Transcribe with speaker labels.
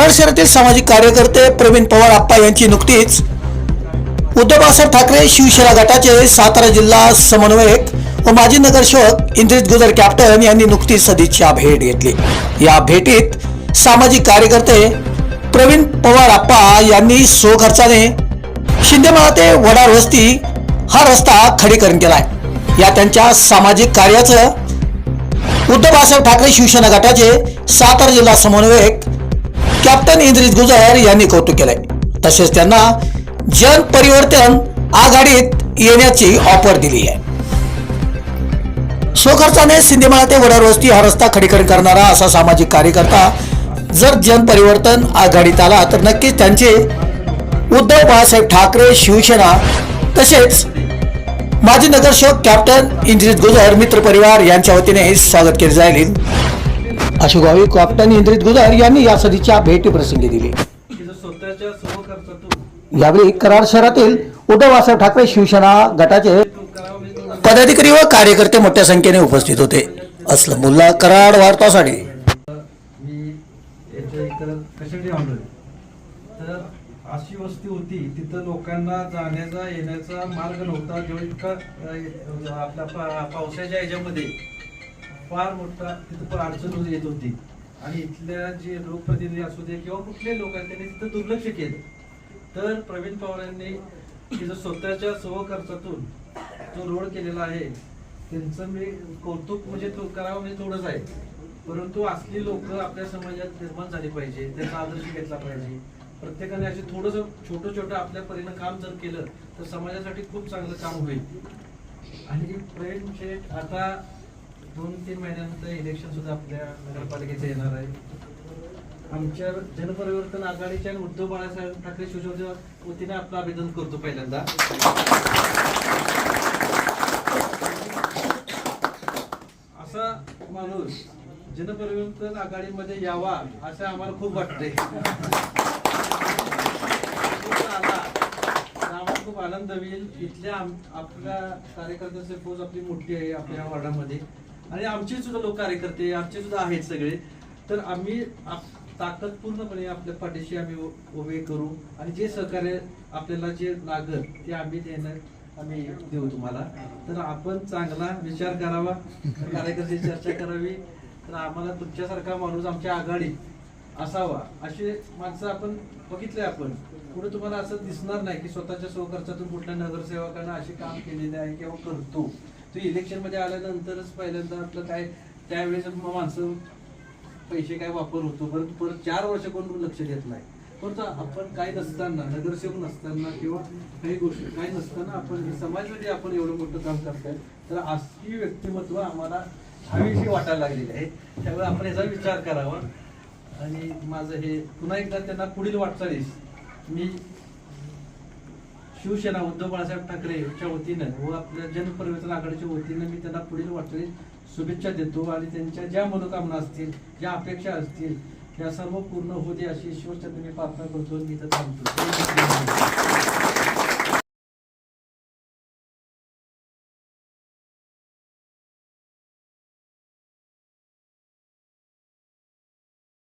Speaker 1: कराड शहरातील सामाजिक कार्यकर्ते प्रवीण पवार आप्पा यांची नुकतीच उद्धव बाळासाहेब ठाकरे शिवसेना गटाचे सातारा जिल्हा समन्वयक व माजी नगरसेवक इंद्रित गुजर कॅप्टन यांनी नुकतीच सदिच्छा भेट घेतली. या भेटीत सामाजिक कार्यकर्ते प्रवीण पवार आप्पा यांनी सोखर्चाने शिंदेमाळा ते वडार वस्ती हा रस्ता खडीकरण केलाय. या त्यांच्या सामाजिक कार्याचं उद्धव बाळासाहेब ठाकरे शिवसेना गटाचे सातारा जिल्हा समन्वयक कॅप्टन इंद्रित गुजर यांनी कौतुक केलंय. तसेच त्यांना जन परिवर्तन आघाडीत येण्याची ऑफर दिली आहे. स्वखर्चाने सिंधेमाळा ते वडार वस्ती हा रस्ता खडीकरण करणारा असा सामाजिक कार्यकर्ता जर जन परिवर्तन आघाडीत आला तर नक्कीच त्यांचे उद्धव बाळासाहेब ठाकरे शिवसेना तसेच माजी नगरसेवक कॅप्टन इंद्रित गुजर मित्र परिवार यांच्या वतीने हे स्वागत केले जाईल. अशी गावी कॅप्टन इंद्रित गुजर यांनी या सदीच्या भेटीप्रसंगी दिली. यावेळी कराड शहरातील उद्धव बाळासाहेब ठाकरे शिवसेना गटाचे पदाधिकारी व कार्यकर्ते मोठ्या संख्येने उपस्थित होते. असलं मुल्ला कराड वार्तासाठी.
Speaker 2: तर अशी वस्ती होती तिथं लोकांना जाण्याचा येण्याचा मार्ग नव्हता. जेव्हा इतका आपल्या पावसाच्या ह्याच्यामध्ये फार मोठा तिथं पण अडचण येत होती. आणि इथल्या जे लोकप्रतिनिधी असू दे किंवा कुठले लोक आहेत त्यांनी तिथं दुर्लक्ष केलं. तर प्रवीण पवारांनी तिथं स्वतःच्या स्वखर्चातून जो रोड केलेला आहे त्यांचं मी कौतुक म्हणजे तो करावं म्हणजे थोडंच आहे. परंतु असली लोक आपल्या समाजात निर्माण झाली पाहिजे त्यांचा आदर्श घेतला पाहिजे. प्रत्येकाने असे थोडस छोटं छोटं आपल्या परीनं काम जर केलं तर समाजासाठी खूप चांगलं काम होईल. आणि प्रवीण शेठ आता दोन तीन महिन्यानंतर इलेक्शन सुद्धा आपल्या नगरपालिकेचं येणार आहे. आमच्या जनपरिवर्तन आघाडीच्या आणि उद्धव बाळासाहेब ठाकरे शिवसेनेच्या वतीने आपलं अभिनंदन करतो पहिल्यांदा. असा माणूस जनपरिवर्तन आघाडीमध्ये यावा असं आम्हाला खूप वाटते आम्हाला खूप आनंद होईल. इथल्या आपल्या कार्यकर्त्यांची पोज आपली मोठी आहे आपल्या वॉर्डामध्ये. आणि आमचे सुद्धा लोक कार्यकर्ते आमचे सुद्धा आहेत सगळे. तर आम्ही ताकद पूर्णपणे आपल्या पाठीशी आम्ही उभे करू आणि जे सहकार्य आपल्याला जे लागत ते आम्ही देणार आम्ही देऊ तुम्हाला. तर आपण चांगला विचार करावा कार्यकर्ते चर्चा करावी. तर आम्हाला तुमच्यासारखा माणूस आमच्या आघाडीत असावा असे माणसं आपण बघितले आपण. पुढे तुम्हाला असं दिसणार नाही की स्वतःच्या सहकर्चातून कुठल्या नगरसेवकांना असे काम केलेले आहे किंवा करतो. तो इलेक्शनमध्ये आल्यानंतरच पहिल्यांदा आपलं काय त्यावेळेस मग माणसं पैसे काय वापर होतो परंतु परत चार वर्ष कोण लक्ष देत नाही. परंतु आपण काय नसताना नगरसेवक नसताना किंवा काही गोष्टी काय नसताना आपण समाजामध्ये समाजासाठी आपण एवढं मोठं काम करताय तर अशी व्यक्तिमत्व आम्हाला हवीशी वाटायला लागलेली आहे. त्यामुळे आपण याचा विचार करावा. आणि माझं हे पुन्हा एकदा त्यांना पुढील वाटचालीस मी शिवसेना उद्धव बाळासाहेब ठाकरे यांच्या वतीनं व आपल्या जनपरिवर्तन आघाडीच्या वतीनं मी त्यांना पुढील वाटचालीस शुभेच्छा देतो आणि त्यांच्या ज्या मनोकामना असतील ज्या अपेक्षा असतील त्या सर्व पूर्ण होऊ दे अशी ईश्वरच्या मी प्रार्थना करतो मी तर थांबतो.